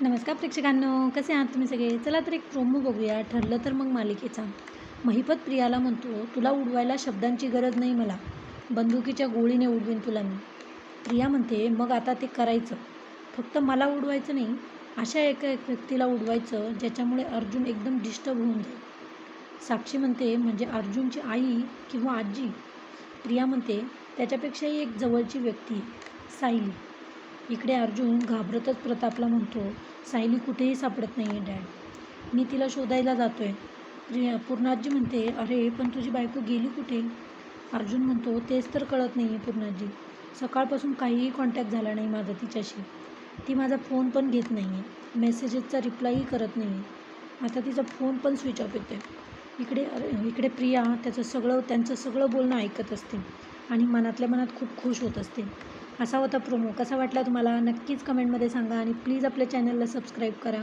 नमस्कार प्रेक्षकांनो कसे आहात तुम्ही सगळे? चला तर एक प्रोमो बघूया. ठरलं तर मग मालिकेचा. महिपत प्रियाला म्हणतो तुला उडवायला शब्दांची गरज नाही मला. बंदुकीच्या गोळीने उडवीन तुला मी. प्रिया म्हणते मग आता ते करायचं. फक्त मला उडवायचं नाही अशा एका एक व्यक्तीला उडवायचं ज्याच्यामुळे अर्जुन एकदम डिस्टर्ब होऊन जाईल. साक्षी म्हणते म्हणजे अर्जुनची आई किंवा आजी? प्रिया म्हणते त्याच्यापेक्षाही एक जवळची व्यक्ती आहे, सायली. इकडे अर्जुन घाबरतच प्रतापला म्हणतो सायली कुठेही सापडत नाही आहे डॅड. मी तिला शोधायला जातो आहे प्रिया पूर्णाजी म्हणते अरे पण तुझी बायको गेली कुठे? अर्जुन म्हणतो तेच तर कळत नाही आहे पूर्णाजी. सकाळपासून काहीही कॉन्टॅक्ट झाला नाही माझा तिच्याशी. ती माझा फोन पण घेत नाही आहे मेसेजेसचा रिप्लायही करत नाही आहे आता तिचा फोन पण स्विच ऑफ येतो आहे इकडे इकडे प्रिया त्याचं सगळं त्यांचं सगळं बोलणं ऐकत असते आणि मनातल्या मनात खूप खुश होत असते. असा होता प्रोमो. कसा वाटला तुम्हाला? नक्कीच कमेंटमध्ये सांगा आणि प्लीज आपल्या चॅनलला सबस्क्राईब करा.